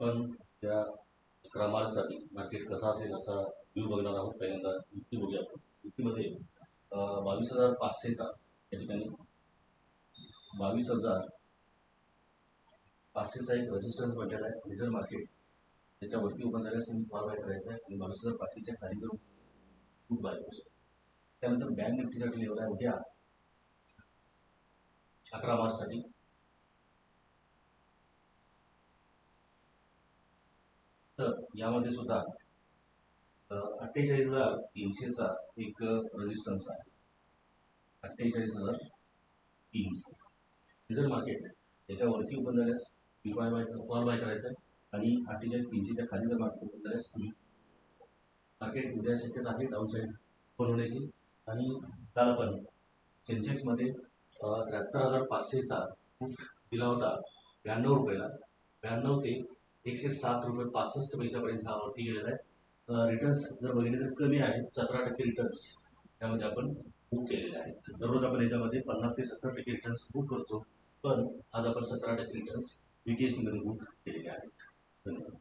पण त्या अकरा मार्चसाठी मार्केट कसा असेल याचा व्ह्यू बघणार आहोत. पहिल्यांदा युक्ती बघूया आपण. युक्तीमध्ये बावीस हजार पाचशेचा या ठिकाणी बावीस हजार पाचशेचा एक रेजिस्टन्स भेटलेला आहे रिझर्व मार्केट त्याच्यावरती ओपन झाल्यास तुम्ही कॉल बाय करायचं आहे आणि बावीस हजार पाचशेच्या खाली जाऊन खूप बाय करू शकतो. त्यानंतर बँक निफ्टीसाठी लेवल आहे उद्या अकरा मार्चसाठी. तर यामध्ये सुद्धा अठ्ठेचाळीस हजार तीनशेचा एक रेजिस्टन्स आहे. अठ्ठेचाळीस हजार तीनशे. रिझर्व मार्केट याच्यावरती ओपन झाल्यास कॉल बाय कॉल बाय करायचं आहे आणि अठ्ठेचाळीस तीनशेच्या खाली जर मार्केट ओपन झाल्यास तुम्ही मार्केट उद्या शक्यता आहे डाऊन साईड बनवण्याची आणि काल पण सेन्सेक्समध्ये त्र्याहत्तर हजार पाचशेचा दिला होता ब्याण्णव रुपयाला. ब्याण्णव ते एकशे सात रुपये पासष्ट पैशापर्यंत हा वरती गेलेला आहे. रिटर्न्स जर बघितले तर कमी आहेत. सतरा टक्के रिटर्न्स त्यामध्ये आपण बुक केलेले आहेत. दररोज आपण याच्यामध्ये पन्नास ते सत्तर टक्के रिटर्न्स बुक करतो. पण आज आपण सतरा टक्के रिटर्न्स बी टी एस टीमध्ये बुक केलेले आहेत. धन्यवाद.